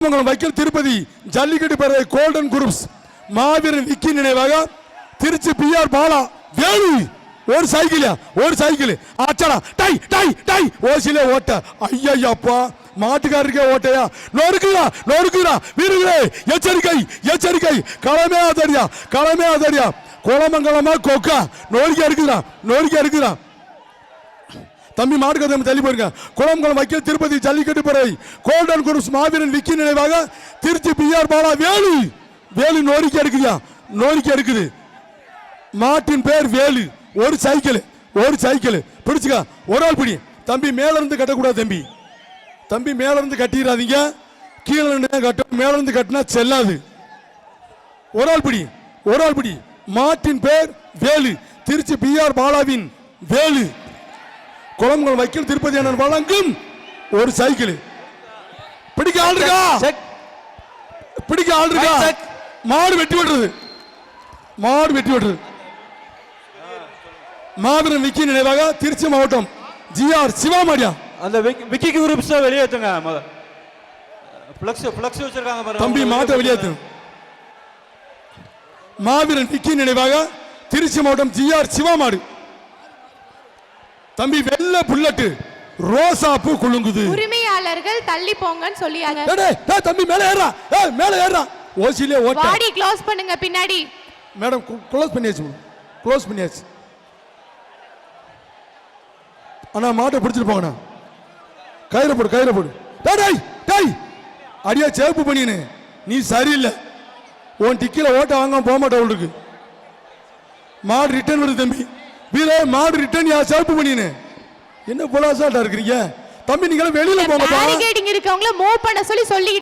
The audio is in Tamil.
வைக்கல் திருப்பதி ஜல்லிக்கட்டு பேரவை கோல்டன் குரூப்ஸ் மாவீரன் விக்கி நினைவாக திருச்சி பிஆர் பாலா வேலு ஒரு சைக்கிளா ஒரு சைக்கிள் அச்சடா டை டை டை. ஓசிலே ஓட்ட. ஐயப்பா மாட்டுக்காரருக்கே ஓட்டையா? நொறுக்குதா நொறுக்குதா வீரர்களே எச்சரிக்கை எச்சரிக்கை. களமே ஆதரியா களமே ஆதரியா. குளமங்கலமா கொக்கா. நொறுக்கி இருக்குதா நொறுக்கி இருக்குதா தம்பி மாடு தம்பி தள்ளி போயிருங்க. குளம்குளம் வைக்க திருப்பதி ஜல்லிக்கட்டு பிறை கோல்டன் குரூஸ் மாவீரன் விக்கி நினைவாக திருச்சி பிஆர் பாலா வேலு. வேலு நோரிக்கை எடுக்குதியா? நோரிக்கை எடுக்குது. மாட்டின் பேர் வேலு. ஒரு சைக்கிள். ஒரு சைக்கிள். பிடிச்சுக்க. ஒரு ஆள் பிடி. தம்பி மேல இருந்து கட்டக்கூடாது தம்பி. தம்பி மேல இருந்து கட்டிடாதீங்க. கீழே இருந்து தான் கட்டும் மேல இருந்து கட்டினா செல்லாது. ஒரு ஆள் பிடி. ஒரு ஆள் பிடி. மாட்டின் பேர் வேலு. திருச்சி பிஆர் பாலாவின் வேலு. குளம்குளம் வைக்கல் திருப்பதி அண்ணன் வழங்கும் ஒரு சைக்கிள். பிடிக்க ஆள் இருக்கா? பிடிக்க ஆள் இருக்கா. மாடு வெட்டி விடுறது. மாடு வெட்டி விடுறது. மாபெரும் விக்கி நினைவாக திருச்சி மாவட்டம் ஜிஆர் சிவாமாடியா அந்த விக்கி- விக்கி குரூப்ஸ் வெளியேற்றுங்க ஃப்ளக்ஸ் ஃப்ளக்ஸ் வச்சிருக்காங்க தம்பி மாட்டை வெளியேத்து. மாவீரன் விக்கி நினைவாக திருச்சி மாவட்டம் ஜிஆர் சிவாமாடு. தம்பி வெள்ள புல்லட்டு. ரோசா பூ குலுங்குது. உரிமையாளர்கள் தள்ளி போங்கன்னு சொல்லியாங்க. டேய், டேய், தம்பி மேல ஏறா ஏய் மேல ஏறா ஓசிலே ஓட்ட. பாடி க்ளோஸ் பண்ணுங்க பின்னாடி. மேடம் க்ளோஸ் பண்ணியாச்சு. க்ளோஸ் பண்ணியாச்சு. அண்ணா மாட்டை பிடிச்சிட்டு போங்கண்ணா. கயிறு போடு கயிறு போடு. டேய், டேய் டேய். அடியா சேப்பு பண்ணினு. நீ சரியில்லை. உன் டிக்கில ஓட்ட வாங்காம போக மாட்டேன் இருக்கு மாடு ரிட்டர்ன் வருது தம்பி. வீரே மாடு ரிட்டர்ன் யா சேப்பு பண்ணினு என்ன பொலாசாட்டா இருக்கிறீங்க? தம்பி நீங்களும் வெளியில போங்கப்பா. பேரிகேடிங் இருக்கவங்கள மூவ் பண்ண சொல்லி சொல்லி